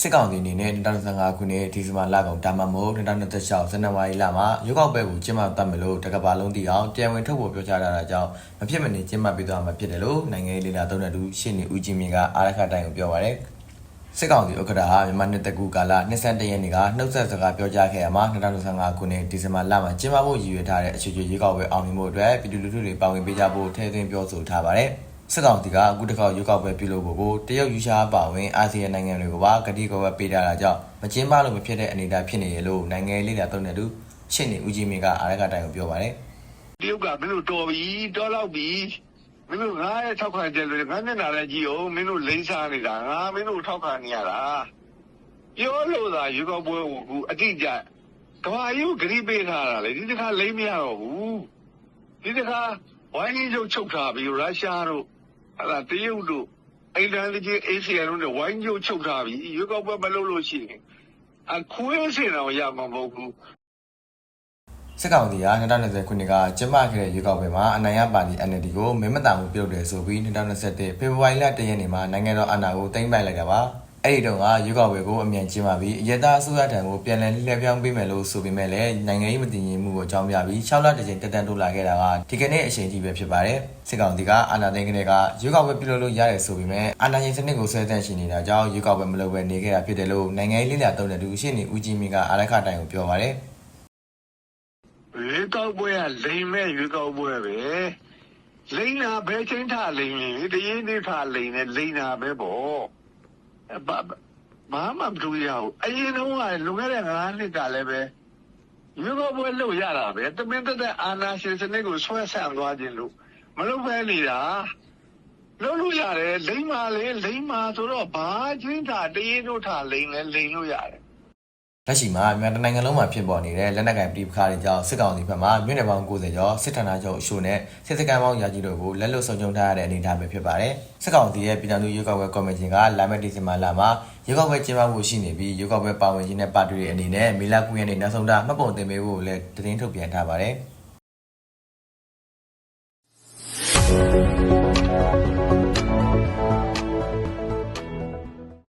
စစ်ကောင်စီအနေနဲ့2025ခုနှစ်ဒီဇင်ဘာလကုန်ဒါမှမဟုတ်2026ဇန်နဝါရီလမှာရွေးကောက်ပွဲကိုကျင်းပတတ်မယ်လို့တကဘာလုံးတည်အောင်တရားဝင်ထုတ်ဖော်ပြောကြားလာတာကြောင့်မဖြစ်မနေကျင်းပပေးသွားမှာဖြစ်တယ်လို့နိုင်ငံရေးလေလာသုံးတဲ့သူရှင်းနေဦးကြီးမြင့်ကအားရခတိုင်ကိုပြောပါရယ်စစ်ကောင်စီဥက္ကဋ္ဌဟာမြန်မာနှစ်တကူကာလ22ရက်နေ့ကနှုတ်ဆက်စကားပြောကြားခဲ့ရမှာ2025ခုနှစ်ဒီဇင်ဘာလမှာကျင်းပဖို့ရည်ရွယ်ထားတဲ့အခြေအနေရွေးကောက်ပွဲအောင်မြင်မှုအတွက်ပြည်သူလူထုတွေပါဝင်ပေးကြဖို့ထည့်သွင်းပြောဆိုထားပါတယ် စစ်ကောင်စီကအခုတစ်ခေါက်ရွေးကောက်ပွဲပြုလုပ်ဖို့ကိုတရုတ်ယူရှားပါဝင်အာဆီယံနိုင်ငံတွေကပါကတိကဝတ်ပေးထားတာကြောင့်မကျင်းပလို့မဖြစ်တဲ့အနေအထားဖြစ်နေရလို့နိုင်ငံရေးလေ့လာသုံးတဲ့သူရှင်းနေဦးကြီးမင်းကအားရကတိုင်ကိုပြောပါတယ်တရုတ်ကမင်းတို့တော်ပြီတော်တော့ပြီမင်းတို့ငါရဲ့ထောက်ခံချက်တွေငါမျက်နှာလည်းကြည့်အောင်မင်းတို့လိမ့်စားနေတာငါမင်းတို့ထောက်ခံနေရတာပြောလို့သာရေကောက်ပွဲကိုအခုအတိအကျကဘာယူဂရိပေးထားတာလေဒီတစ်ခါလိမ့်မရတော့ဘူးဒီတစ်ခါဝိုင်းကြီးချုပ်ချုပ်ထားပြီးရုရှားတို့အဲ့ဒါ တရုတ်တို့ အိန္ဒိယကြီးအေဆီယံတို့နဲ့ ဝိုင်းကြီးချုပ်ထားပြီးရေကောက်ပွဲ မလုပ်လို့ရှိရင်အခွင့်အရေးတော့ရမှာ မဟုတ်ဘူး စစ်ကောင်စီက2020ခုနှစ်က ကျင်းပခဲ့တဲ့ ရွေးကောက်ပွဲမှာ အနိုင်ရပါတီ NLD ကို မဲမတန်မှု ပြုတ်တယ်ဆိုပြီး2021ဖေဖော်ဝါရီလ1ရက်နေ့မှာ နိုင်ငံတော်အာဏာကို သိမ်းပိုက်လိုက်တာပါ အဲ့ဒီတော့ကရွေးကောက်ပွဲကိုအမြန်ကျင်းပပြီးအရသာအစိုးရထံကိုပြန်လည်လှည့်ပြောင်းပေးမယ်လို့ဆိုပေမဲ့လည်းနိုင်ငံရေးမတည်ငြိမ်မှုကိုအကြောင်းပြပြီး6လတကြိမ်တက်တန်းတိုးလာခဲ့တာကဒီကနေ့အချိန်ကြီးပဲဖြစ်ပါတယ်စစ်ကောင်စီကအာဏာသိမ်းခဲ့တဲ့ကရွေးကောက်ပွဲပြုလုပ်လို့ရတယ်ဆိုပေမဲ့အာဏာရှင်စနစ်ကိုဆွဲသက်ရှင်နေတာကြောင့်ရွေးကောက်ပွဲမလုပ်ဘဲနေခဲ့တာဖြစ်တယ်လို့နိုင်ငံရေးလေ့လာသုံးတဲ့သူရှင်းနေဦးကြီးမင်းကအာရခတိုင်ကိုပြောပါတယ်ရွေးကောက်ပွဲကလိမ်မဲ့ရွေးကောက်ပွဲပဲလိမ်နာဘယ်ချင်းထလိမ်လဲတရင်နေထလိမ်နေလိမ်နာပဲပေါ့အဲ ဘာဘာမှမတူရဘူးအရင်တော့ကလွန်ခဲ့တဲ့9နှစ်ကလည်းပဲရွေးကောက်ပွဲလုပ်ရတာပဲတမင်တက်တဲ့အာဏာရှင်စနစ်ကိုဆွဲဆန့်သွားခြင်းလို့မလုပ်ဘဲနေတာလုပ်လို့ရတယ်လိမ်မာလေလိမ်မာဆိုတော့ဘာချင်းထတရင်တို့ထလိမ်လဲလိမ်လို့ရတယ် လက်ရှိမှာမြန်မာနိုင်ငံလုံးမှာဖြစ်ပေါ်နေတဲ့လက်နက်ကိုင်ပြည်ပခါတွေကြောင့်စစ်ကောင်စီဘက်မှမြို့နယ်ပေါင်း90ကျော်စစ်ဌာနချုပ်အရှို့နဲ့စစ်စခန်းပေါင်းရာကြီးတို့ကိုလက်လွတ်ဆုံးရှုံးထားရတဲ့အနေအထားပဲဖြစ်ပါတယ်။စစ်ကောင်စီရဲ့ပြည်ထောင်စုရွေးကောက်ပွဲကော်မရှင်ကလာမယ့်ဒီဇင်ဘာလမှာရွေးကောက်ပွဲကျင်းပဖို့ရှိနေပြီးရွေးကောက်ပွဲပါဝင်ခြင်းနဲ့ပါတီတွေအနေနဲ့မေလ9ရက်နေ့နောက်ဆုံးတာမှတ်ပုံတင်ပေးဖို့လည်းသတင်းထုတ်ပြန်ထားပါတယ်။